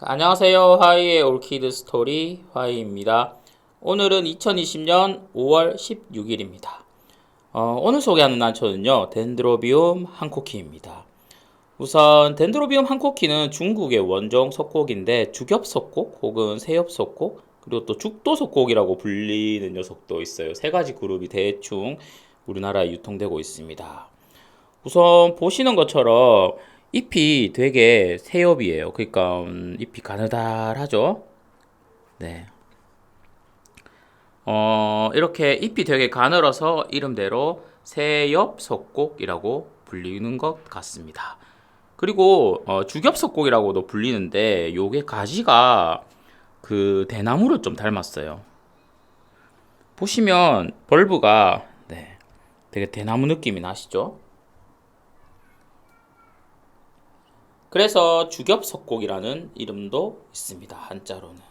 안녕하세요. 화이의 올키드 스토리 화이입니다. 오늘은 2020년 5월 16일입니다. 어, 오늘 소개하는 난초는요, 덴드로비움 한코키입니다. 우선 덴드로비움 한코키는 중국의 원종 석곡인데 주겹 석곡 혹은 세엽 석곡 그리고 또 죽도 석곡이라고 불리는 녀석도 있어요. 세 가지 그룹이 대충 우리나라에 유통되고 있습니다. 우선 보시는 것처럼 잎이 되게 새엽이에요. 그러니까 음, 잎이 가느다랗죠. 네. 어, 이렇게 잎이 되게 가늘어서 이름대로 새엽 석곡이라고 불리는 것 같습니다. 그리고 어, 주겹석곡이라고도 불리는데 요게 가지가 그 대나무를 좀 닮았어요. 보시면 벌브가 네, 되게 대나무 느낌이 나시죠? 그래서 주겹석곡이라는 이름도 있습니다. 한자로는.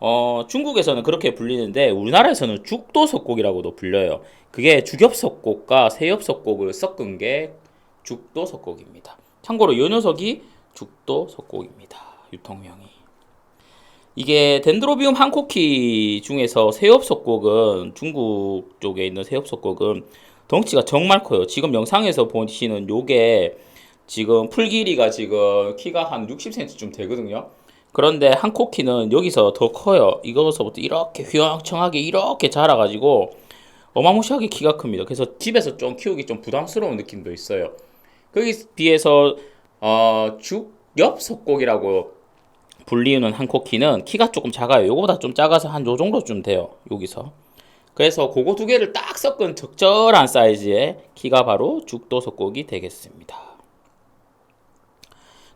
어, 중국에서는 그렇게 불리는데 우리나라에서는 죽도석곡이라고도 불려요. 그게 주겹석곡과 새엽석곡을 섞은 게 죽도석곡입니다. 참고로 이 녀석이 죽도석곡입니다. 유통명이. 이게 덴드로비움 한코키 중에서 새엽석곡은 중국 쪽에 있는 새엽석곡은 덩치가 정말 커요. 지금 영상에서 보시는 요게 지금 풀 길이가 지금 키가 한 60cm쯤 되거든요. 그런데 한 코키는 여기서 더 커요. 이거서부터 이렇게 휘황청하게 이렇게 자라가지고 어마무시하게 키가 큽니다. 그래서 집에서 좀 키우기 좀 부담스러운 느낌도 있어요. 거기에 비해서 어, 죽엽석곡이라고 불리우는 한 코키는 키가 조금 작아요. 요거보다 좀 작아서 한 요 정도쯤 돼요. 여기서. 그래서 그거 두 개를 딱 섞은 적절한 사이즈의 키가 바로 죽도석곡이 되겠습니다.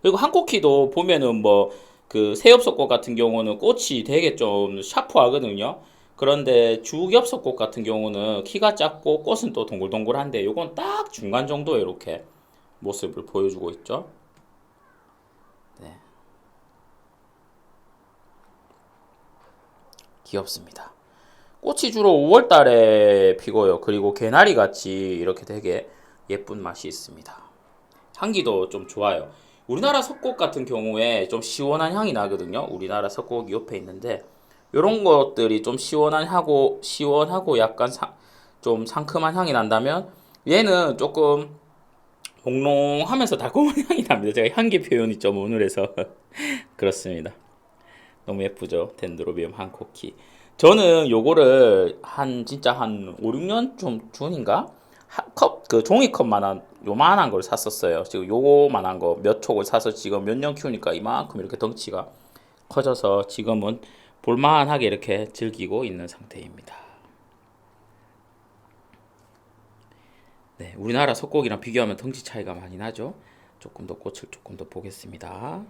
그리고 한코키도 보면은 뭐 그 새엽석곡 같은 경우는 꽃이 되게 좀 샤프하거든요. 그런데 주엽석곡 같은 경우는 키가 작고 꽃은 또 동글동글한데 요건 딱 중간 정도 이렇게 모습을 보여주고 있죠. 네. 귀엽습니다. 꽃이 주로 5월 달에 피고요. 그리고 개나리 같이 이렇게 되게 예쁜 맛이 있습니다. 향기도 좀 좋아요. 우리나라 석곡 같은 경우에 좀 시원한 향이 나거든요. 우리나라 석곡이 옆에 있는데 이런 것들이 좀 시원하고 시원하고 약간 사, 좀 상큼한 향이 난다면 얘는 조금 몽롱하면서 달콤한 향이 납니다. 제가 향기 표현이 좀 오늘해서 그렇습니다. 너무 예쁘죠? 덴드로비움 한코키. 저는 요거를 한 진짜 한 5, 6년 좀 전인가? 컵, 그 종이컵만한 요만한 걸 샀었어요. 지금 요만한 거 몇 촉을 사서 지금 몇 년 키우니까 이만큼 이렇게 덩치가 커져서 지금은 볼만하게 이렇게 즐기고 있는 상태입니다. 네, 우리나라 석곡이랑 비교하면 덩치 차이가 많이 나죠. 조금 더 꽃을 조금 더 보겠습니다.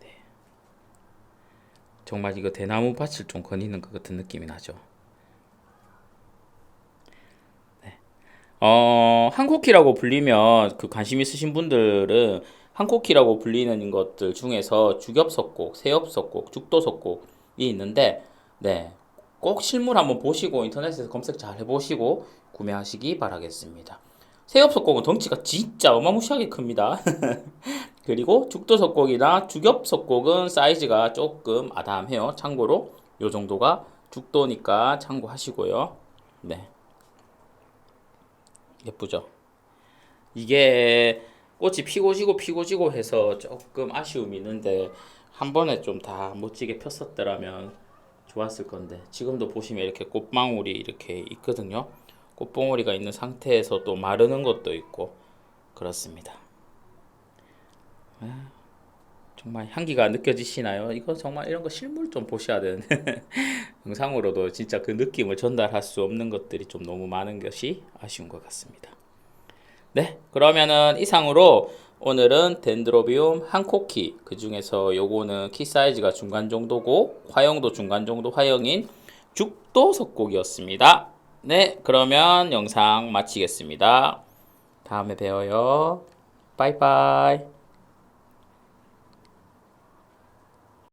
네. 정말 이거 대나무 밭을 좀 거니는 것 같은 느낌이 나죠. 어, 한코키라고 불리면 그 관심 있으신 분들은 한코키라고 불리는 것들 중에서 주겹석곡, 새엽석곡, 죽도석곡이 있는데 네. 꼭 실물 한번 보시고 인터넷에서 검색 잘 해보시고 구매하시기 바라겠습니다. 새엽석곡은 덩치가 진짜 어마무시하게 큽니다. 그리고 죽도석곡이나 주겹석곡은 사이즈가 조금 아담해요. 참고로 요 정도가 죽도니까 참고하시고요. 네. 예쁘죠? 이게 꽃이 피고 지고 피고 지고 해서 조금 아쉬움이 있는데 한 번에 좀 다 멋지게 폈었더라면 좋았을 건데 지금도 보시면 이렇게 꽃망울이 이렇게 있거든요. 꽃봉오리가 있는 상태에서 또 마르는 것도 있고 그렇습니다. 아, 정말 향기가 느껴지시나요? 이거 정말 이런 거 실물 좀 보셔야 되는 영상으로도 진짜 그 느낌을 전달할 수 없는 것들이 좀 너무 많은 것이 아쉬운 것 같습니다. 네, 그러면은 이상으로 오늘은 덴드로비움 한 코키 그 중에서 요거는 키 사이즈가 중간 정도고 화형도 중간 정도 화형인 죽도 석곡이었습니다. 네, 그러면 영상 마치겠습니다. 다음에 봬요. 바이바이.